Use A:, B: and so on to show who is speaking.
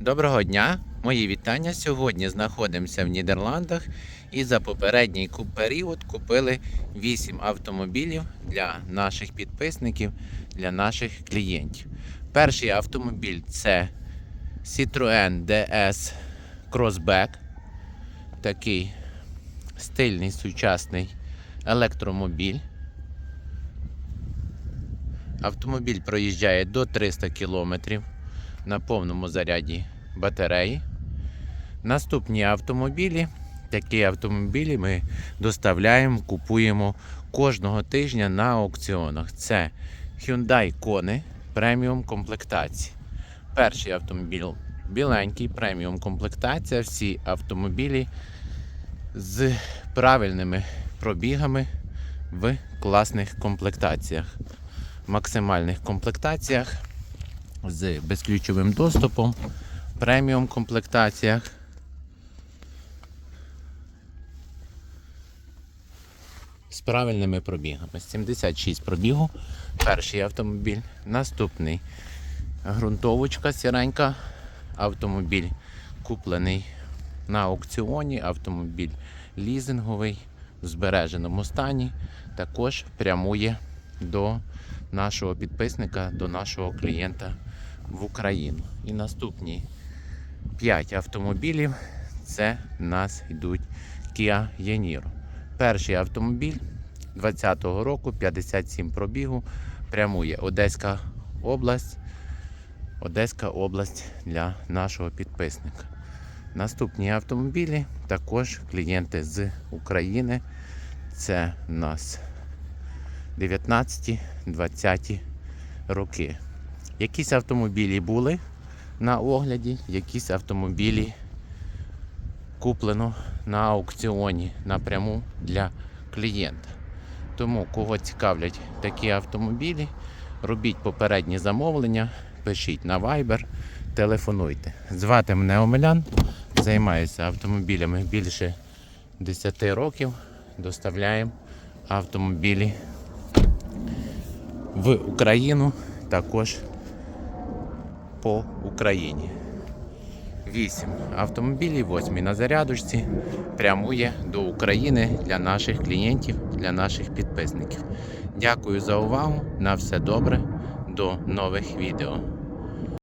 A: Доброго дня! Мої вітання. Сьогодні знаходимося в Нідерландах і за попередній період купили 8 автомобілів для наших підписників, для наших клієнтів. Перший автомобіль це Citroën DS Crossback. Такий стильний сучасний електромобіль. Автомобіль проїжджає до 300 км на повному заряді батареї. Наступні автомобілі. Такі автомобілі ми доставляємо, купуємо кожного тижня на аукціонах. Це Hyundai Kona преміум комплектації. Перший автомобіль біленький, преміум комплектація. Всі автомобілі з правильними пробігами в класних комплектаціях. Максимальних комплектаціях з безключовим доступом, преміум комплектаціях. З правильними пробігами. 76 пробігу. Перший автомобіль. Наступний ґрунтовочка сіренька. Автомобіль куплений на аукціоні. Автомобіль лізинговий в збереженому стані. Також прямує до нашого підписника, до нашого клієнта в Україну. І наступні 5 автомобілів це в нас йдуть Kia Yaniro. Перший автомобіль 2020 року, 57 пробігу, прямує Одеська область. Одеська область для нашого підписника. Наступні автомобілі також клієнти з України. Це в нас 19-20 роки. Якісь автомобілі були на огляді, якісь автомобілі куплено на аукціоні напряму для клієнта. Тому, кого цікавлять такі автомобілі, робіть попередні замовлення, пишіть на Viber, телефонуйте. Звати мене Омелян, займаюся автомобілями більше 10 років. Доставляємо автомобілі в Україну, також по Україні. 8 автомобілів, 8 на зарядочці, прямує до України для наших клієнтів, для наших підписників. Дякую за увагу. На все добре. До нових відео.